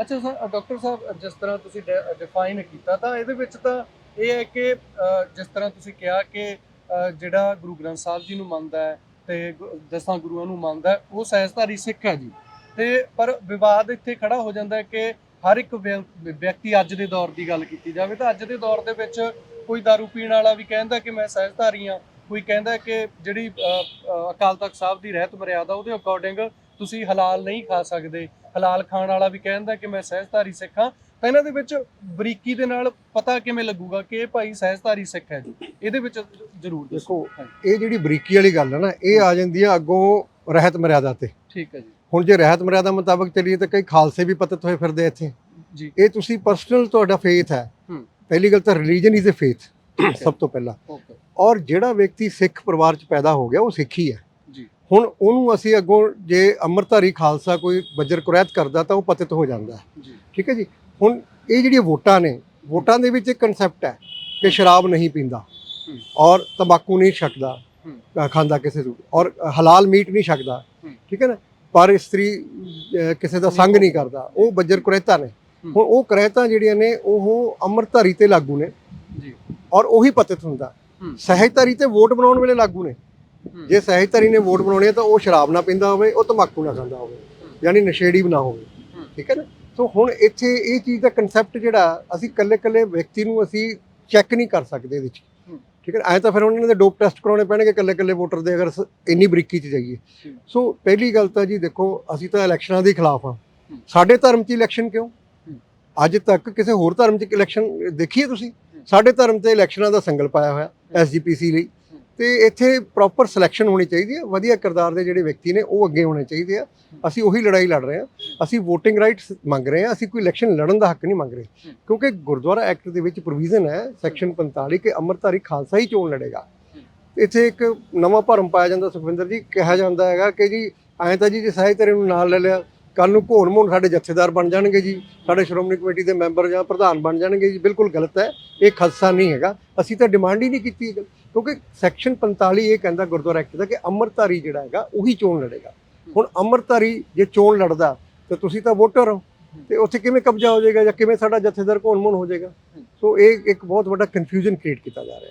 ਅੱਛਾ, sir doctor ਸਾਹਿਬ ਜਿਸ ਤਰ੍ਹਾਂ ਤੁਸੀਂ ਡਿਫਾਈਨ ਕੀਤਾ, ਤਾਂ ਇਹਦੇ ਵਿੱਚ ਤਾਂ ਇਹ ਹੈ ਕਿ ਜਿਸ ਤਰ੍ਹਾਂ ਤੁਸੀਂ ਕਿਹਾ ਕਿ ਜਿਹੜਾ ਗੁਰੂ ਗ੍ਰੰਥ ਸਾਹਿਬ ਜੀ ਨੂੰ ਮੰਨਦਾ ਹੈ ਤੇ ਗੁ- ਦਸਾਂ ਗੁਰੂਆਂ ਨੂੰ ਮੰਨਦਾ ਉਹ ਸਹਿਜਧਾਰੀ ਸਿੱਖ ਹੈ ਜੀ। ਤੇ, ਪਰ ਵਿਵਾਦ ਇੱਥੇ ਖੜਾ ਹੋ ਜਾਂਦਾ ਹੈ ਕਿ ਹਰ ਇੱਕ ਵਿਅ- ਵਿਅਕਤੀ ਅੱਜ ਦੇ ਦੌਰ ਦੀ ਗੱਲ ਕੀਤੀ ਜਾਵੇ, ਤਾਂ ਅੱਜ ਦੇ ਦੌਰ ਦੇ ਵਿੱਚ ਕੋਈ दारू ਪੀਣ ਵਾਲਾ ਵੀ ਕਹਿੰਦਾ ਕਿ ਮੈਂ ਸਹਿਜਧਾਰੀ ਹਾਂ, ਕੋਈ ਕਹਿੰਦਾ ਕਿ ਜਿਹੜੀ ਅਕਾਲ ਤਖਤ ਸਾਹਿਬ ਦੀ ਰਹਿਤ ਮਰਿਆਦਾ, ਉਹਦੇ ਅਕੋਰਡਿੰਗ ਤੁਸੀਂ ਹਲਾਲ ਨਹੀਂ ਖਾ ਸਕਦੇ। ਹਲਾਲ ਖਾਣ ਵਾਲਾ ਵੀ ਕਹਿੰਦਾ ਕਿ ਮੈਂ ਸਹਿਜਧਾਰੀ ਸਿੱਖ ਹਾਂ। ਤਾਂ ਇਹਨਾਂ ਦੇ ਵਿੱਚ ਬਰੀਕੀ ਦੇ ਨਾਲ ਪਤਾ ਕਿਵੇਂ ਲੱਗੂਗਾ ਕਿ ਇਹ ਭਾਈ ਸਹਿਜਧਾਰੀ ਸਿੱਖ ਹੈ ਜੀ। ਇਹਦੇ ਵਿੱਚ ਜ਼ਰੂਰ ਦੇਖੋ ਇਹ ਜਿਹੜੀ ਬਰੀਕੀ ਵਾਲੀ ਗੱਲ ਹੈ ਨਾ ਇਹ ਆ ਜਾਂਦੀ ਆ ਅੱਗੋਂ ਰਹਿਤ ਮਰਿਆਦਾ ਤੇ। ਠੀਕ ਹੈ ਜੀ। ਹੁਣ ਜੇ ਰਹਿਤ ਮਰਿਆਦਾ ਮੁਤਾਬਕ ਚੱਲੀਏ ਤਾਂ ਕਈ ਖਾਲਸੇ ਵੀ ਪਤਿਤ ਹੋਏ ਫਿਰਦੇ ਇੱਥੇ। ਜੀ। ਇਹ ਤੁਸੀਂ ਪਰਸਨਲ ਤੁਹਾਡਾ ਫੇਥ ਹੈ। ਹੂੰ। ਪਹਿਲੀ ਗੱਲ ਤਾਂ ਰਿਲੀਜਨ ਇਜ਼ ਅ ਫੇਥ ਹੈ। ਸਭ ਤੋਂ ਪਹਿਲਾਂ। ਔਰ ਜਿਹੜਾ ਵਿਅਕਤੀ ਸਿੱਖ ਪਰਿਵਾਰ 'ਚ ਪੈਦਾ ਹੋ ਗਿਆ ਉਹ ਸਿੱਖ ਹੀ ਹੈ। ਹੁਣ ਉਹਨੂੰ ਅਸੀਂ ਅੱਗੋਂ ਜੇ ਅੰਮ੍ਰਿਤਧਾਰੀ ਖਾਲਸਾ ਕੋਈ ਬੱਜਰ ਕੁਰੈਤ ਕਰਦਾ ਤਾਂ ਉਹ ਪਤਿਤ ਹੋ ਜਾਂਦਾ ਠੀਕ ਹੈ ਜੀ? ਹੁਣ ਇਹ ਜਿਹੜੀਆਂ ਵੋਟਾਂ ਨੇ ਵੋਟਾਂ ਦੇ ਵਿੱਚ ਇੱਕ ਕਨਸੈਪਟ ਹੈ ਕਿ ਸ਼ਰਾਬ ਨਹੀਂ ਪੀਂਦਾ। ਔਰ ਤੰਬਾਕੂ ਨਹੀਂ ਛਕਦਾ ਖਾਂਦਾ ਕਿਸੇ ਨੂੰ ਔਰ ਹਲਾਲ ਮੀਟ ਨਹੀਂ ਛਕਦਾ। ਠੀਕ ਹੈ ਨਾ? ਪਰ ਇਸਤਰੀ ਕਿਸੇ ਦਾ ਸੰਗ ਨਹੀਂ ਕਰਦਾ। ਉਹ ਬੱਜਰ ਕੁਰੈਤਾ ਨੇ। ਹੁਣ ਉਹ ਕੁਰੈਤਾਂ ਜਿਹੜੀਆਂ ਨੇ ਉਹ ਅੰਮ੍ਰਿਤਧਾਰੀ ਤੇ ਲਾਗੂ ਨੇ ਜੀ। ਔਰ ਉਹੀ ਪਤਿਤ ਹੁੰਦਾ। ਸਹਿਜਧਾਰੀ ਤੇ ਵੋਟ ਬਣਾਉਣ ਵੇਲੇ ਲਾਗੂ ਨੇ। ਜੇ ਸਹਿਜਧਾਰੀ ਨੇ ਵੋਟ ਬਣਾਉਣੀ ਹੈ ਤਾਂ ਉਹ ਸ਼ਰਾਬ ਨਾ ਪੀਂਦਾ ਹੋਵੇ ਉਹ ਤੰਬਾਕੂ ਨਾ ਖਾਂਦਾ ਹੋਵੇ ਯਾਨੀ ਨਸ਼ੇੜੀ ਨਾ ਹੋਵੇ। ਠੀਕ ਹੈ ਨਾ ਸੋ ਹੁਣ ਇੱਥੇ ਇਹ ਚੀਜ਼ ਦਾ ਕਨਸੈਪਟ ਜਿਹੜਾ ਅਸੀਂ ਕੱਲੇ ਕੱਲੇ ਵਿਅਕਤੀ ਨੂੰ ਅਸੀਂ ਚੈੱਕ ਨਹੀਂ ਕਰ ਸਕਦੇ ਇਹਦੇ ਵਿੱਚ। ਠੀਕ ਹੈ ਐ ਤਾਂ ਫਿਰ ਉਹਨਾਂ ਦੇ ਡੋਪ ਟੈਸਟ ਕਰਾਉਣੇ ਪੈਣਗੇ ਕੱਲੇ ਕੱਲੇ ਵੋਟਰ ਦੇ ਅਗਰ ਇੰਨੀ ਬਰੀਕੀ 'ਚ ਜਾਈਏ। ਸੋ ਪਹਿਲੀ ਗੱਲ ਤਾਂ ਜੀ ਦੇਖੋ ਅਸੀਂ ਤਾਂ ਇਲੈਕਸ਼ਨਾਂ ਦੇ ਖਿਲਾਫ ਹੂੰ। ਸਾਡੇ ਧਰਮ 'ਚ ਇਲੈਕਸ਼ਨ ਕਿਉਂ। ਅੱਜ ਤੱਕ ਕਿਸੇ ਹੋਰ ਧਰਮ 'ਚ ਇਲੈਕਸ਼ਨ ਦੇਖੀਏ ਤੁਸੀਂ। ਸਾਡੇ ਧਰਮ ਤੇ ਇਲੈਕਸ਼ਨਾਂ ਦਾ ਸੰਗਲ ਪਾਇਆ ਹੋਇਆ ਐਸਜੀਪੀਸੀ ਲਈ ਤੇ ਇੱਥੇ ਪ੍ਰੋਪਰ ਸਿਲੈਕਸ਼ਨ ਹੋਣੀ ਚਾਹੀਦੀ ਹੈ। ਵਧੀਆ ਕਿਰਦਾਰ ਦੇ ਜਿਹੜੇ ਵਿਅਕਤੀ ਨੇ, ਉਹ ਅੱਗੇ ਹੋਣੇ ਚਾਹੀਦੇ ਆ। ਅਸੀਂ ਉਹੀ ਲੜਾਈ ਲੜ ਰਹੇ ਹਾਂ। ਅਸੀਂ VOTING ਰਾਈਟਸ ਮੰਗ ਰਹੇ ਹਾਂ। ਅਸੀਂ ਕੋਈ ਇਲੈਕਸ਼ਨ ਲੜਨ ਦਾ ਹੱਕ ਨਹੀਂ ਮੰਗ ਰਹੇ। ਕਿਉਂਕਿ ਗੁਰਦੁਆਰਾ ਐਕਟ ਦੇ ਵਿੱਚ ਪ੍ਰੋਵੀਜ਼ਨ ਹੈ ਸੈਕਸ਼ਨ 45 ਕਿ ਅੰਮ੍ਰਿਤਧਾਰੀ ਖਾਲਸਾ ਹੀ ਚੋਣ ਲੜੇਗਾ। ਇੱਥੇ ਇੱਕ ਨਵਾਂ ਭਰਮ ਪਾਇਆ ਜਾਂਦਾ ਸੁਖਵਿੰਦਰ ਜੀ। ਕਿਹਾ ਜਾਂਦਾ ਹੈਗਾ ਕਿ ਜੀ, ਐਂ ਤਾਂ ਜੀ, ਜੇ ਸਾਹਿਤਰੇ ਨੂੰ ਨਾਲ ਲੈ ਲਿਆ ਕੱਲ ਨੂੰ ਘੋਣ ਮੋਣ ਸਾਡੇ ਜਥੇਦਾਰ ਬਣ ਜਾਣਗੇ ਜੀ। ਸਾਡੇ ਸ਼੍ਰੋਮਣੀ ਕਮੇਟੀ ਦੇ ਮੈਂਬਰ ਜਾਂ ਪ੍ਰਧਾਨ ਬਣ ਜਾਣਗੇ ਜੀ। ਬਿਲਕੁਲ ਗਲਤ ਹੈ। ਇਹ ਖਾਲਸਾ ਨਹੀਂ ਹੈਗਾ। ਅਸੀਂ ਤਾਂ ਡਿਮਾਂਡ ਹੀ ਨਹੀਂ ਕੀਤੀ ਕਿਉਂਕਿ ਸੈਕਸ਼ਨ 45 ਇਹ ਕਹਿੰਦਾ ਗੁਰਦੁਆਰਾ ਐਕਟ ਦਾ ਕਿ ਅੰਮ੍ਰਿਤਧਾਰੀ ਜਿਹੜਾ ਹੈਗਾ ਉਹੀ ਚੋਣ ਲੜੇਗਾ। ਹੁਣ ਅੰਮ੍ਰਿਤਧਾਰੀ ਜੇ ਚੋਣ ਲੜਦਾ ਤਾਂ ਤੁਸੀਂ ਤਾਂ ਵੋਟਰ ਹੋ। ਤੇ ਉੱਥੇ ਕਿਵੇਂ ਕਬਜ਼ਾ ਹੋ ਜਾਏਗਾ ਜਾਂ ਕਿਵੇਂ ਸਾਡਾ ਜਥੇਦਾਰ ਘੋਣ ਮੋਣ ਹੋ ਜਾਏਗਾ? ਸੋ ਇਹ ਇੱਕ ਬਹੁਤ ਵੱਡਾ ਕਨਫਿਊਜ਼ਨ ਕ੍ਰੀਏਟ ਕੀਤਾ ਜਾ ਰਿਹਾ ਹੈ।